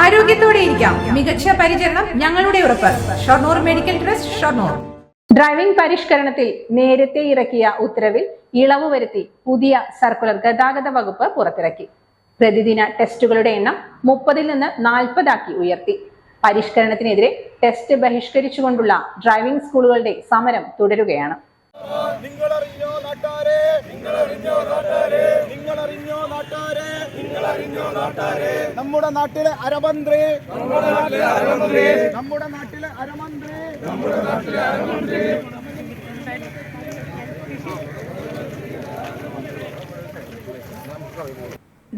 ആരോഗ്യത്തോടെ ഇരിക്കാം. മികച്ച പരിചരണം ഞങ്ങളുടെ ഉറപ്പ്. Shoranur medical trust Shoranur. Driving പരിഷ്കരണത്തിൽ നേരത്തെ ഇറക്കിയ ഉത്തരവിൽ ഇളവ് വരുത്തി പുതിയ സർക്കുലർ ഗതാഗത വകുപ്പ് പുറത്തിറക്കി. പ്രതിദിന ടെസ്റ്റുകളുടെ എണ്ണം മുപ്പതിൽ നിന്ന് നാൽപ്പതാക്കി ഉയർത്തി. പരിഷ്കരണത്തിനെതിരെ ടെസ്റ്റ് ബഹിഷ്കരിച്ചുകൊണ്ടുള്ള ഡ്രൈവിംഗ് സ്കൂളുകളുടെ സമരം തുടരുകയാണ്. നിങ്ങളറിഞ്ഞോ നമ്മുടെ നാട്ടിലെ അരമന്ത്രി. നമ്മുടെ നാട്ടിലെ അരമന്ത്രി. നമ്മുടെ നാട്ടിലെ അരമന്ത്രി. നമ്മുടെ നാട്ടിലെ അരമന്ത്രി.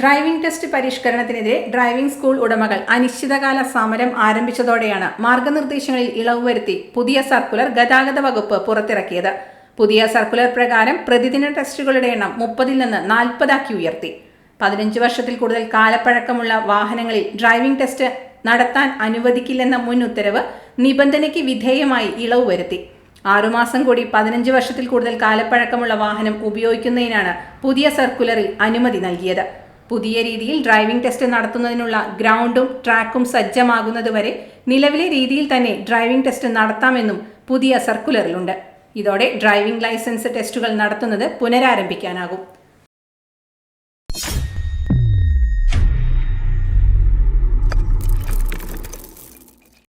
ഡ്രൈവിംഗ് ടെസ്റ്റ് പരിഷ്കരണത്തിനെതിരെ ഡ്രൈവിംഗ് സ്കൂൾ ഉടമകൾ അനിശ്ചിതകാല സമരം ആരംഭിച്ചതോടെയാണ് മാർഗനിർദ്ദേശങ്ങളിൽ ഇളവ് വരുത്തി പുതിയ സർക്കുലർ ഗതാഗത വകുപ്പ് പുറത്തിറക്കിയത്. പുതിയ സർക്കുലർ പ്രകാരം പ്രതിദിന ടെസ്റ്റുകളുടെ എണ്ണം മുപ്പതിൽ നിന്ന് നാൽപ്പതാക്കി ഉയർത്തി. പതിനഞ്ച് വർഷത്തിൽ കൂടുതൽ കാലപ്പഴക്കമുള്ള വാഹനങ്ങളിൽ ഡ്രൈവിംഗ് ടെസ്റ്റ് നടത്താൻ അനുവദിക്കില്ലെന്ന മുൻ ഉത്തരവ് നിബന്ധനയ്ക്ക് വിധേയമായി ഇളവ് വരുത്തി. ആറുമാസം കൂടി പതിനഞ്ച് വർഷത്തിൽ കൂടുതൽ കാലപ്പഴക്കമുള്ള വാഹനം ഉപയോഗിക്കുന്നതിനാണ് പുതിയ സർക്കുലറിൽ അനുമതി നൽകിയത്. പുതിയ രീതിയിൽ ഡ്രൈവിംഗ് ടെസ്റ്റ് നടത്തുന്നതിനുള്ള ഗ്രൗണ്ടും ട്രാക്കും സജ്ജമാകുന്നതുവരെ നിലവിലെ രീതിയിൽ തന്നെ ഡ്രൈവിംഗ് ടെസ്റ്റ് നടത്താമെന്നും പുതിയ സർക്കുലറിലുണ്ട്. ഇതോടെ ഡ്രൈവിംഗ് ലൈസൻസ് ടെസ്റ്റുകൾ നടത്തുന്നത് പുനരാരംഭിക്കാനാകും.